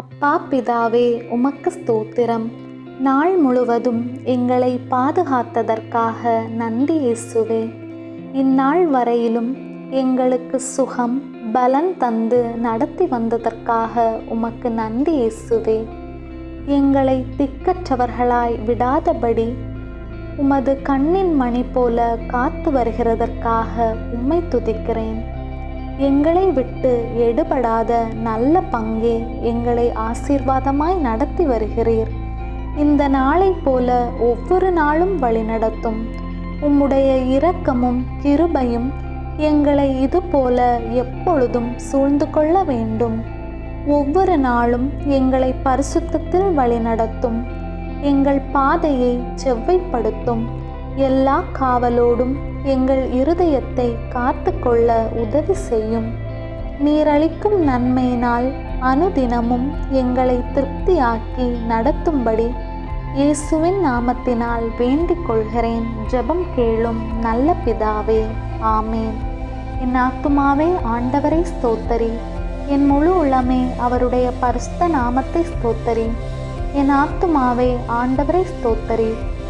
அப்பா பிதாவே உமக்கு ஸ்தோத்திரம். நாள் முழுவதும் எங்களை பாதுகாத்ததற்காக நன்றி இயேசுவே. இந்நாள் வரையிலும் எங்களுக்கு சுகம் பலன் தந்து நடத்தி வந்ததற்காக உமக்கு நன்றி இயேசுவே. எங்களை திக்கற்றவர்களாய் விடாதபடி உமது கண்ணின் மணி போல காத்து வருகிறதற்காக உம்மை துதிக்கிறேன். எங்களை விட்டு எடுபடாத நல்ல பங்கே எங்களை ஆசீர்வாதமாய் நடத்தி வருகிறீர். இந்த நாளை போல ஒவ்வொரு நாளும் வழிநடத்தும் உம்முடைய இரக்கமும் கிருபையும் எங்களை இது போல எப்பொழுதும் சூழ்ந்து கொள்ள வேண்டும். ஒவ்வொரு நாளும் எங்களை பரிசுத்தத்தில் வழிநடத்தும் எங்கள் பாதையை செவ்வைப்படுத்தும். எல்லா காவலோடும் எங்கள் இருதயத்தை காத்து கொள்ள உதவி செய்யும். நீரளிக்கும் நன்மையினால் அனுதினமும் எங்களை திருப்தியாக்கி நடத்தும்படி இயேசுவின் நாமத்தினால் வேண்டிக் கொள்கிறேன். ஜெபம் கேளும் நல்ல பிதாவே ஆமேன். என் ஆத்துமாவே ஆண்டவரை ஸ்தோத்தரி. என் முழு உள்ளமே அவருடைய பரிசுத்த நாமத்தை ஸ்தோத்தரி. என் ஆத்துமாவே ஆண்டவரை ஸ்தோத்தரி.